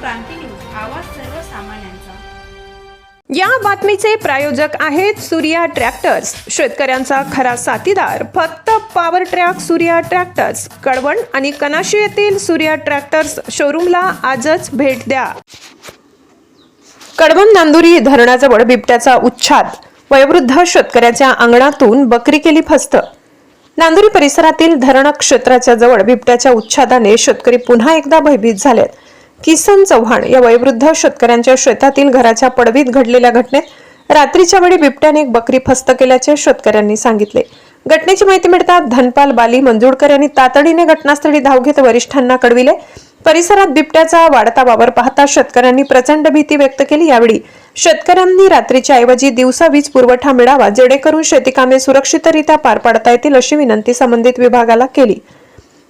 क्रांती news आवाज सर्वसामान्यांचा या बातमीचे प्रायोजक आहेत सूर्या ट्रॅक्टर्स. शेतकऱ्यांचा खरा साथीदार. फक्त power track Surya tractors Kalwan आणि कनाशी येथील सूर्या ट्रॅक्टर्स शोरूमला आजच भेट द्या. कडवण नांदुरी धरणाजवळ बिबट्याचा उच्छाद. वयोवृद्ध शेतकऱ्याच्या अंगणातून बकरी केली फस्त. नांदुरी परिसरातील धरण क्षेत्राच्या जवळ बिबट्याच्या उच्छादाने शेतकरी पुन्हा एकदा भयभीत झालेत. किसन चव्हाण या वयोवृद्ध शेतकऱ्यांच्या शेतातील घराच्या पडवीत घडलेल्या घटनेत रात्रीच्या वेळी बिबट्याने एक बकरी फस्त केल्याचे शेतकऱ्यांनी सांगितले. घटनेची माहिती मिळताच धनपाल बाली मंजुळकर यांनी तातडीने घटनास्थळी धाव घेत वरिष्ठांना कळविले. परिसरात बिबट्याचा वाढता वावर पाहता शेतकऱ्यांनी प्रचंड भीती व्यक्त केली. यावेळी शेतकऱ्यांनी रात्रीच्या ऐवजी दिवसा वीज पुरवठा मिळावा जेणेकरून शेतीकामे सुरक्षितरित्या पार पाडता येतील अशी विनंती संबंधित विभागाला केली.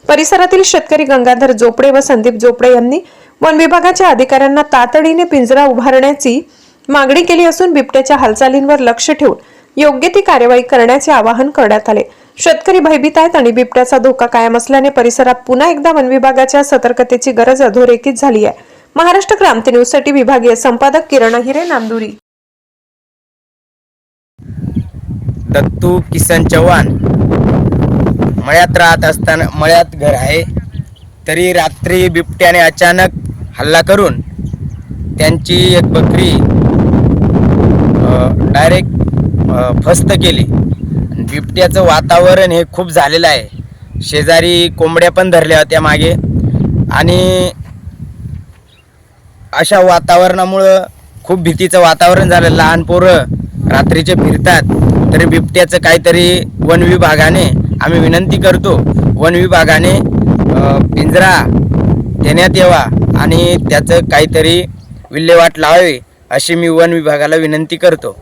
परिसरातील शेतकरी गंगाधर जोपडे व संदीप जोपडे यांनी वन विभागाच्या अधिकाऱ्यांना तातडीने पिंजरा उभारण्याची मागणी केली असून बिबट्याच्या हालचालींवर लक्ष ठेवून योग्य ती कार्यवाही करण्याचे आवाहन करण्यात आले. शेतकरी भयभीत आहेत आणि बिबट्याचा धोका कायम असल्याने परिसरात पुन्हा एकदा वन विभागाच्या सतर्कतेची गरज अधोरेखित झाली आहे. महाराष्ट्र क्रांती न्यूजसाठी विभागीय संपादक किरण हिरे नांदुरी. दत्तू किसन चव्हाण. मळ्यात राहत असताना मळ्यात घर आहे. तरी रात्री बिबट्याने अचानक हल्ला करून त्यांची एक बकरी डायरेक्ट फस्त केली. बिबट्याचं वातावरण हे खूप झालेलं आहे. शेजारी कोंबड्या पण धरल्या होत्या मागे. आणि अशा वातावरणामुळं खूप भीतीचं वातावरण झालं. लहान पोरं रात्रीचे फिरतात तरी बिबट्याचं काहीतरी वन विभागाने आम्ही विनंती करतो. वन विभागाने पिंजरा देण्यात यावा. आणि त्याचं काहीतरी विल्हेवाट लावावी अशी मी वन विभागाला विनंती करतो.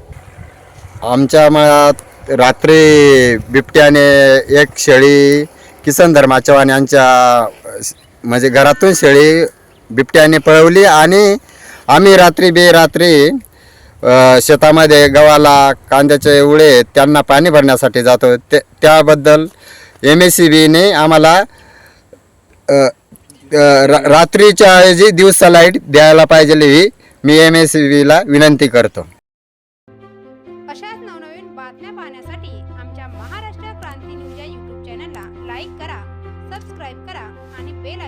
आमच्या मळ्यात रात्री बिबट्याने एक शेळी किसन धर्मा चव्हाण यांच्या म्हणजे घरातून शेळी बिबट्याने पळवली आणि आम्ही रात्री बेरात्री शेतामध्ये गव्हाला कांद्याचे उळे त्यांना पाणी भरण्यासाठी जातो. ते त्याबद्दल एम एस सी बीने आम्हाला रात्रीच्या ऐवजी दिवसा लाइट द्यायला पाहिजे ही मी एम एस ला विनंती करतो. अशाच नवनवीन बातम्या पाहण्यासाठी आमच्या महाराष्ट्र क्रांती न्यूज या यूट्यूब चॅनलला लाईक करा सबस्क्राईब करा आणि बेल